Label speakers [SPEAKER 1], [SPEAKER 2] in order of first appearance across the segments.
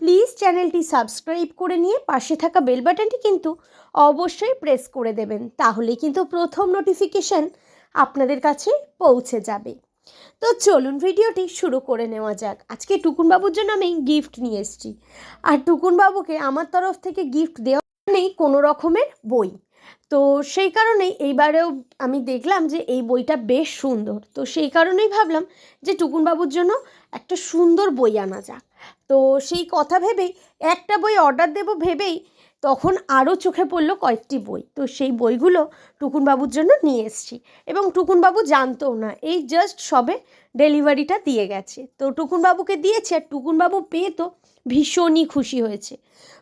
[SPEAKER 1] Please চ্যানেলটি subscribe করে নিয়ে পাশে থাকা বেল বাটনটি কিন্তু অবশ্যই প্রেস করে দেবেন, তাহলে কিন্তু প্রথম নোটিফিকেশান আপনাদের কাছে পৌঁছে যাবে। তো চলুন ভিডিওটি শুরু করে নেওয়া যাক। আজকে টুকুনবাবুর জন্য আমি গিফট নিয়ে এসেছি। আর টুকুনবাবুকে আমার তরফ থেকে গিফট দেওয়া নেই কোনো রকমের বই। তো সেই কারণেই এইবারেও আমি দেখলাম যে এই বইটা বেশ সুন্দর। তো সেই কারণেই ভাবলাম যে টুকুনবাবুর জন্য একটা সুন্দর বই আনা যাক। তো সেই কথা ভেবেই একটা বই অর্ডার দেবো ভেবেই তখন আরও চোখে পড়ল কয়েকটি বই। তো সেই বইগুলো টুকুনবাবুর জন্য নিয়ে এসেছি এবং টুকুনবাবু জানতো না, এই জাস্ট সবে ডেলিভারিটা দিয়ে গেছে। তো টুকুনবাবুকে দিয়েছে আর টুকুনবাবু পেয়ে তো ভীষণই খুশি হয়েছে।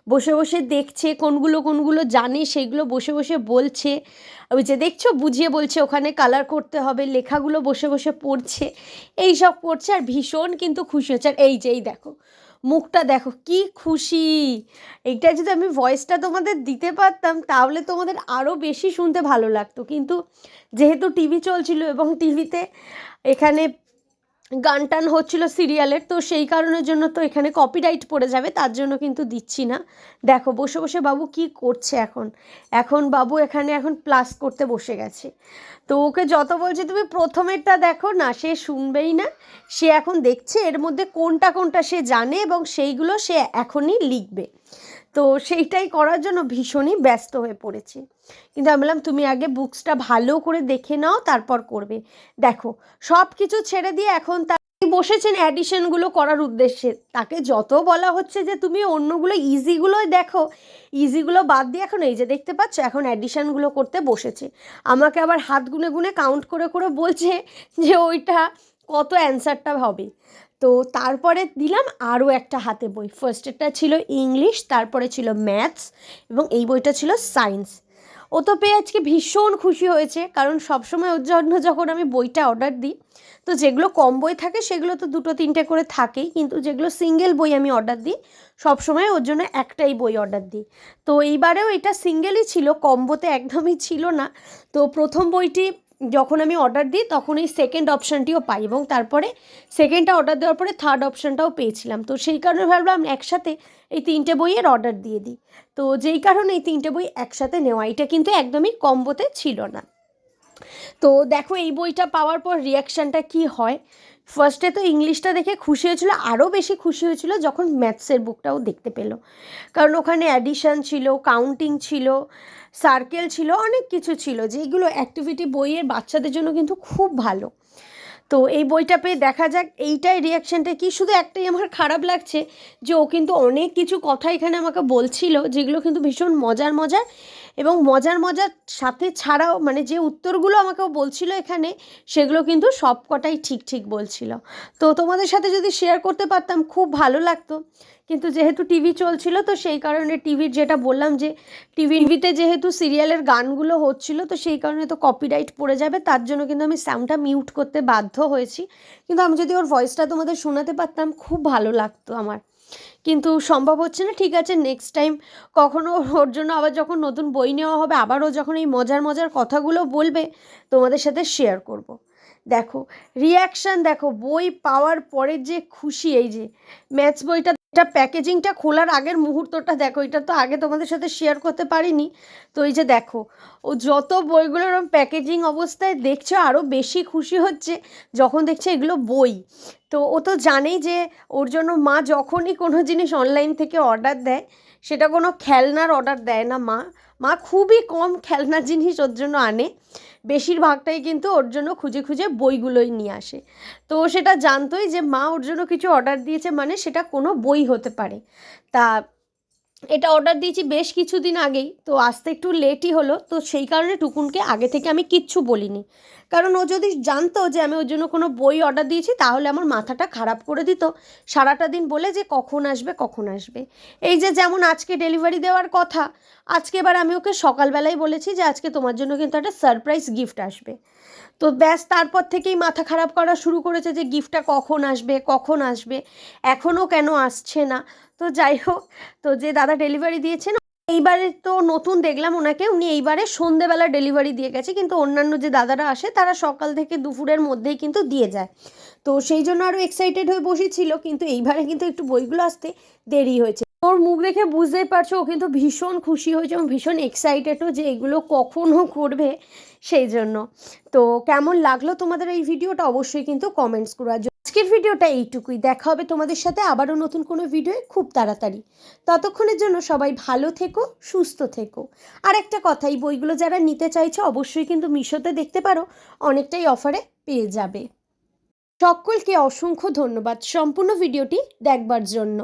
[SPEAKER 1] বসে বসে দেখছে কোনগুলো কোনগুলো জানে, সেগুলো বসে বসে বলছে। ওই যে দেখছ, বুঝিয়ে বলছে, ওখানে কালার করতে হবে, লেখাগুলো বসে বসে পড়ছে। এই সব পড়ছে আর ভীষণ কিন্তু খুশি হচ্ছে। আর এই যে, এই দেখো, মুখটা দেখো, কি খুশি! এইটা যদি আমি ভয়েসটা তোমাদের দিতে পারতাম, তাহলে তোমাদের আরও বেশি শুনতে ভালো লাগতো। কিন্তু যেহেতু টিভি চলছিল এবং টিভিতে এখানে গান টান হচ্ছিল সিরিয়ালের, তো সেই কারণের জন্য তো এখানে কপিরাইট পড়ে যাবে, তার জন্য কিন্তু দিচ্ছি না। দেখো, বসে বসে বাবু কি করছে এখন? এখন বাবু এখানে এখন প্লাস করতে বসে গেছে। তো ওকে যত বলছে, তুমি প্রথমেরটা দেখো না, সে শুনবেই না। সে এখন দেখছে, এর মধ্যে কোনটা কোনটা সে জানে এবং সেইগুলো সে এখনই লিখবে। তো সেইটাই করার জন্য ভীষণই ব্যস্ত হয়ে পড়েছে। কিন্তু আমি বললাম, তুমি আগে বুকসটা ভালো করে দেখে নাও, তারপর করবে। দেখো সব কিছু ছেড়ে দিয়ে এখন তা বসেছেন অ্যাডিশনগুলো করার উদ্দেশ্যে। তাকে যত বলা হচ্ছে যে, তুমি অন্যগুলো ইজিগুলোই দেখো। ইজিগুলো বাদ দিয়ে এখন এই যে দেখতে পাচ্ছ, এখন অ্যাডিশনগুলো করতে বসেছে। আমাকে আবার হাত গুনে গুনে কাউন্ট করে করে বলছে যে, ওইটা কত অ্যান্সারটা হবে। তো তারপরে দিলাম আরও একটা হাতে বই। ফার্স্টেরটা ছিল ইংলিশ তারপরে ছিল ম্যাথস এবং এই বইটা ছিল সায়েন্স ও তো পেয়ে আজকে ভীষণ খুশি হয়েছে, কারণ সবসময় ওর জন্য যখন আমি বইটা অর্ডার দিই, তো যেগুলো কম বই থাকে সেগুলো তো দুটো তিনটে করে থাকেই, কিন্তু যেগুলো সিঙ্গেল বই আমি অর্ডার দিই, সবসময় ওর জন্য একটাই বই অর্ডার দিই। তো এইবারেও এটা সিঙ্গেলই ছিল কম্বোতে একদমই ছিল না। তো প্রথম বইটি যখন আমি অর্ডার দিই, তখন এই সেকেন্ড অপশানটিও পাই এবং তারপরে সেকেন্ডটা অর্ডার দেওয়ার পরে থার্ড অপশানটাও পেয়েছিলাম। তো সেই কারণে ভাবলাম একসাথে এই তিনটে বইয়ের অর্ডার দিয়ে দিই। তো যেই কারণে এই তিনটে বই একসাথে নেওয়া, এটা কিন্তু একদমই কম্বোতে ছিল না। তো দেখো এই বইটা পাওয়ার পর রিয়াকশানটা কি হয়? ফার্স্টে তো ইংলিশটা দেখে খুশি হয়েছিল, আরও বেশি খুশি হয়েছিল যখন ম্যাথসের বুকটাও দেখতে পেল। কারণ ওখানে অ্যাডিশান ছিল কাউন্টিং ছিল সার্কেল ছিল, অনেক কিছু ছিল যেগুলো অ্যাক্টিভিটি বইয়ের বাচ্চাদের জন্য কিন্তু খুব ভালো। তো এই বইটা পেয়ে দেখা যাক এইটাই রিয়াকশানটা কি? শুধু একটাই আমার খারাপ লাগছে যে ও কিন্তু অনেক কিছু কথা এখানে আমাকে বলছিল যেগুলো কিন্তু ভীষণ মজার মজার। এবং মজার মজার সাথে ছাড়াও মানে যে উত্তরগুলো আমাকে ও বলছিল এখানে, সেগুলো কিন্তু সব কটাই ঠিক ঠিক বলছিল। তো তোমাদের সাথে যদি শেয়ার করতে পারতাম, খুব ভালো লাগতো। কিন্তু যেহেতু টিভি চলছিল, তো সেই কারণে টিভির যেটা বললাম যে টিভিতে যেহেতু সিরিয়ালের গানগুলো হচ্ছিল, তো সেই কারণে তো কপিরাইট পড়ে যাবে। তার জন্য কিন্তু আমি সাউন্ডটা মিউট করতে বাধ্য হয়েছি। কিন্তু আমি যদি ওর ভয়েসটা তোমাদের শোনাতে পারতাম, খুব ভালো লাগতো আমার। কিন্তু সম্ভব হচ্ছে না, ঠিক আছে নেক্সট টাইম কখনো ওর জন্য আবার যখন নতুন বই নেওয়া হবে আবারও যখন এই মজার মজার কথাগুলো বলবে, তোমাদের সাথে শেয়ার করব। দেখো রিয়াকশান দেখো, বই পাওয়ার পরে যে খুশি, এই যে ম্যাথস বইটা এটা প্যাকেজিংটা খোলার আগের মুহূর্তটা দেখো, এটা তো আগে তোমাদের সাথে শেয়ার করতে পারিনি। তো এই যে দেখো, ও যত বইগুলো এরকম প্যাকেজিং অবস্থায় দেখছ আরও বেশি খুশি হচ্ছে যখন দেখছে এগুলো বই। তো ও তো জানেই যে ওর জন্য মা যখনই কোনো জিনিস অনলাইন থেকে অর্ডার দেয়, সেটা কোনো খেলনার অর্ডার দেয় না মা। মা খুবই কম খেলনা জিনিস ওর জন্য আনে। বেশিরভাগটাই কিন্তু ওর জন্য খুঁজে খুঁজে বইগুলোই নিয়ে আসে। তো সেটা জানতোই যে মা ওর জন্য কিছু অর্ডার দিয়েছে মানে সেটা কোনো বই হতে পারে। তা এটা অর্ডার দিয়েছি বেশ কিছুদিন আগেই, তো আসতে একটু লেটই হলো, তো সেই কারণে টুকুনকে আগে থেকে আমি কিচ্ছু বলিনি। কারণ ও যদি জানতো যে আমি ওর জন্য কোনো বই অর্ডার দিয়েছি, তাহলে আমার মাথাটা খারাপ করে দিত। সারাটা দিন বলে যে কখন আসবে কখন আসবে। এই যে যেমন আজকে ডেলিভারি দেওয়ার কথা, আজকে এবার আমি ওকে সকালবেলায় বলেছি যে আজকে তোমার জন্য কিন্তু একটা সারপ্রাইজ গিফট আসবে। তো ব্যাস, তারপর থেকেই মাথা খারাপ করা শুরু করেছে যে গিফটটা কখন আসবে কখন আসবে, এখনও কেন আসছে না। তো যাই হোক, তো যে দাদা ডেলিভারি দিয়েছেন, এইবারে তো নতুন দেখলাম ওনাকে, উনি এইবারে সন্ধেবেলা ডেলিভারি দিয়ে গেছে, কিন্তু অন্যান্য যে দাদারা আসে, তারা সকাল থেকে দুপুরের মধ্যেই কিন্তু দিয়ে যায়। তো সেই জন্য আরও এক্সাইটেড হয়ে বসেছিল, কিন্তু এইবারে কিন্তু একটু বইগুলো আসতে দেরি হয়েছে। ওর মুখ দেখে বুঝতেই পারছ, ও কিন্তু ভীষণ খুশি হয়েছে এবং ভীষণ এক্সাইটেডও যে এগুলো কখনও করবে সেই জন্য। তো কেমন লাগল তোমাদের এই ভিডিওটা অবশ্যই কিন্তু কমেন্টস করো। আজকের ভিডিওটা এইটুকুই। দেখা হবে তোমাদের সাথে আবারও নতুন কোনো ভিডিও খুব তাড়াতাড়ি। ততক্ষণের জন্য সবাই ভালো থেকো, সুস্থ থেকো। আর একটা কথা, এই বইগুলো যারা নিতে চাইছে অবশ্যই কিন্তু মিশোতে দেখতে পারো, অনেকটাই অফারে পেয়ে যাবে। সকলকে অসংখ্য ধন্যবাদ। সম্পূর্ণ ভিডিওটি দেখবার জন্য।